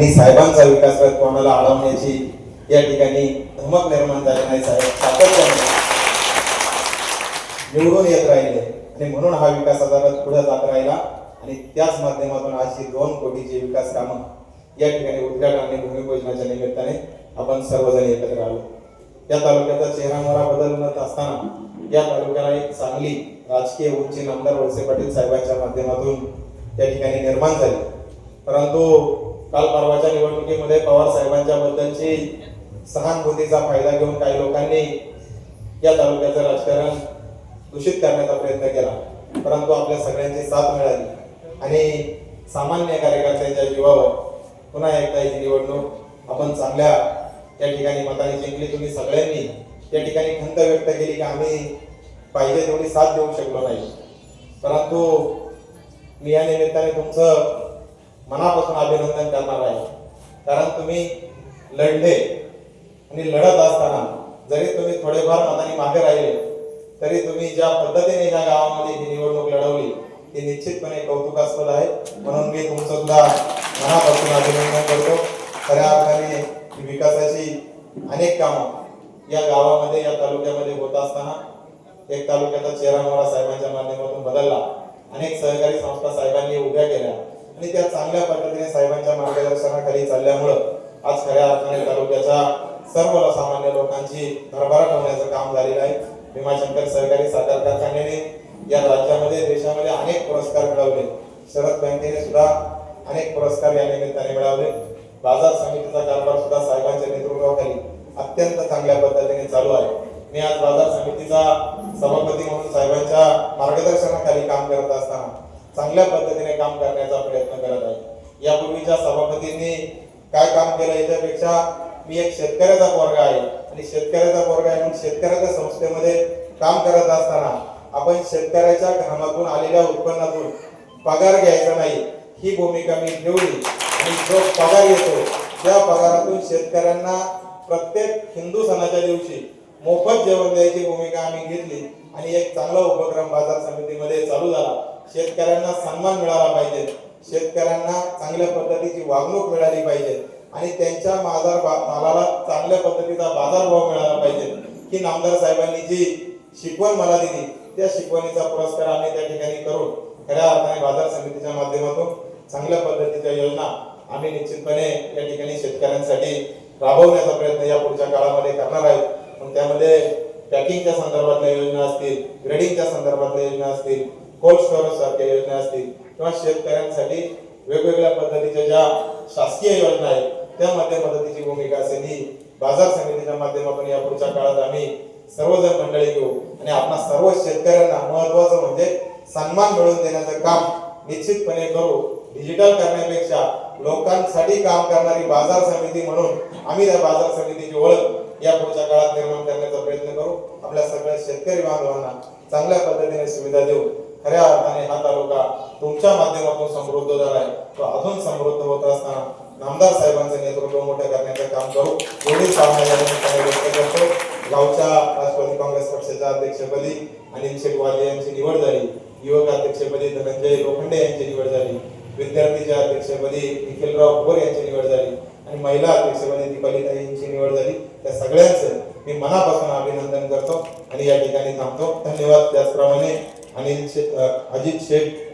आणि साहेबांचा विकास कोणाला अडवण्याची या ठिकाणी धमक निर्माण झाली नाही साहेब. सातत्याने निवडून येत राहिले. आणि म्हणून हा विकासाचा रथ पुढे जात राहिला. आणि त्याच माध्यमातून अशी दोन कोटीची विकास कामं या ठिकाणी उद्घाटन आणि भूमिपूजनाच्या निमित्ताने आपण सर्वजण एकत्र आलो. या तालुक्याचा चेहरामोहरा बदलत असताना या तालुक्याला एक चांगली राजकीय उंची नामदार वळसे पाटील साहेबांच्या माध्यमातून त्या ठिकाणी निर्माण झाली. परंतु काल परवाच्या निवडणुकीमध्ये पवार साहेबांच्या बद्दलची सहानुभूतीचा फायदा घेऊन काही लोकांनी या तालुक्याचं राजकारण दूषित करण्याचा प्रयत्न केला. परंतु आपल्या सगळ्यांची साथ मिळाली. आणि सामान्य कार्यकर्त्यांच्या जीवावर पुन्हा एकदा ही निवडणूक आपण चांगल्या या ठिकाणी मताने जिंकली. तुम्ही सगळ्यांनी या ठिकाणी खंत व्यक्त केली की आम्ही पाहिजे तेवढी साथ देऊ शकलो नाही. परंतु मी या निमित्ताने तुमचं मनापासून अभिनंदन करणार आहे. कारण तुम्ही लढले आणि लढत असताना जरी तुम्ही थोडेफार मताने मागे राहिले तरी तुम्ही ज्या पद्धतीने ज्या गावामध्ये ही निवडणूक लढवली ती निश्चितपणे कौतुकास्पद आहे. म्हणून मी तुमचं सुद्धा मनापासून अभिनंदन करतो. खऱ्या अर्थाने विकासाची अनेक कामं या गावामध्ये या तालुक्यामध्ये होत असताना एक तालुक्याचा चेहरा मोहरा साहेबांच्या माध्यमातून बदलला. अनेक सहकारी संस्था साहेबांनी उभ्या केल्या. आणि त्या चांगल्या पद्धतीने साहेबांच्या मार्गदर्शनाखाली चालल्यामुळं आज खऱ्या अर्थाने तालुक्याच्या सर्व सामान्य लोकांची भरभराट होण्याचं काम झालेलं आहे. भीमाशंकर सहकारी साखर कारखान्याने या राज्यामध्ये देशामध्ये अनेक पुरस्कार मिळवले. शरद बँकेने सुद्धा अनेक पुरस्कार या निमित्ताने मिळवले. बाजार समितीचा कारभार सुद्धा साहेबांच्या नेतृत्वाखाली अत्यंत चांगल्या पद्धतीने चालू आहे. मी आज बाजार समितीचा सभापती म्हणून साहेबांच्या मार्गदर्शनाखाली काम करत असताना चांगल्या पद्धतीने काम करण्याचा प्रयत्न करत आहे. यापूर्वीच्या सभापतींनी काय काम केलं याच्यापेक्षा मी एक शेतकऱ्याचा पोरगा आहे. आणि शेतकऱ्याचा पोरगा आहे म्हणून शेतकऱ्याच्या संस्थेमध्ये काम करत असताना आपण शेतकऱ्याच्या घामातून आलेल्या उत्पन्नातून पगार घ्यायचा नाही. ही भूमिका मी ठेवली आणि जो पगार येतो त्या पगारातून शेतकऱ्यांना प्रत्येक हिंदू सणाच्या दिवशी मोफत जेवण द्यायची भूमिका आम्ही घेतली आणि एक चांगला उपक्रम बाजार समितीमध्ये चालू झाला. शेतकऱ्यांना सन्मान मिळाला पाहिजे. शेतकऱ्यांना चांगल्या पद्धतीची वागणूक मिळाली पाहिजे. आणि त्यांच्या बाजार मालाला चांगल्या पद्धतीचा बाजारभाव मिळाला पाहिजे. ही नामदार साहेबांनी जी शिकवण मला दिली त्या शिकवणीचा पुरस्कार आम्ही त्या ठिकाणी करून खऱ्या अर्थाने बाजार समितीच्या माध्यमातून चांगल्या पद्धतीच्या योजना आम्ही निश्चितपणे या ठिकाणी शेतकऱ्यांसाठी राबवण्याचा प्रयत्न या पुढच्या काळामध्ये करणार आहोत. पण त्यामध्ये पॅकिंगच्या संदर्भातल्या योजना असतील ग्रेडिंगच्या संदर्भातल्या योजना असतील कोल्ड स्टोरेज सारख्या योजना असतील किंवा शेतकऱ्यांसाठी वेगवेगळ्या पद्धतीच्या ज्या शासकीय योजना आहेत त्या मध्य मदतीची भूमिका असेल ही बाजार समितीच्या माध्यमातून या पुढच्या काळात आम्ही सर्वजण मंडळी घेऊ. आणि आपणा सर्व शेतकऱ्यांना महत्वाचं म्हणजे सन्मान मिळवून देण्याचं काम निश्चितपणे करू. डिजिटल करण्यापेक्षा लोकांसाठी काम करणारी बाजार समिती म्हणून आम्ही त्या बाजार समितीची ओळख या पुढच्या काळात निर्माण करण्याचा प्रयत्न करू. आपल्या सगळ्या शेतकरी बांधवांना चांगल्या पद्धतीने सुविधा देऊ खऱ्या अर्थाने हा तालुका तुमच्या माध्यमातून समृद्ध झालाय तो अजून समृद्ध होत असताना नामदार साहेबांचं नेतृत्व मोठं करण्याचं काम करू. एवढीच भावना या निमित्ताने व्यक्त करतो. गावच्या राष्ट्रवादी काँग्रेस पक्षाच्या अध्यक्षपदी अनिल शेख यांची निवड झाली. युवक अध्यक्षपदी धनंजय लोखंडे यांची निवड झाली. विद्यार्थीच्या अध्यक्षपदी निखिलराव भोर यांची निवड झाली. आणि महिला अध्यक्षपदी दीपालीताई यांची निवड झाली. त्या सगळ्यांचं मी मनापासून अभिनंदन करतो आणि या ठिकाणी थांबतो. धन्यवाद. त्याचप्रमाणे I didn't say, Ajit said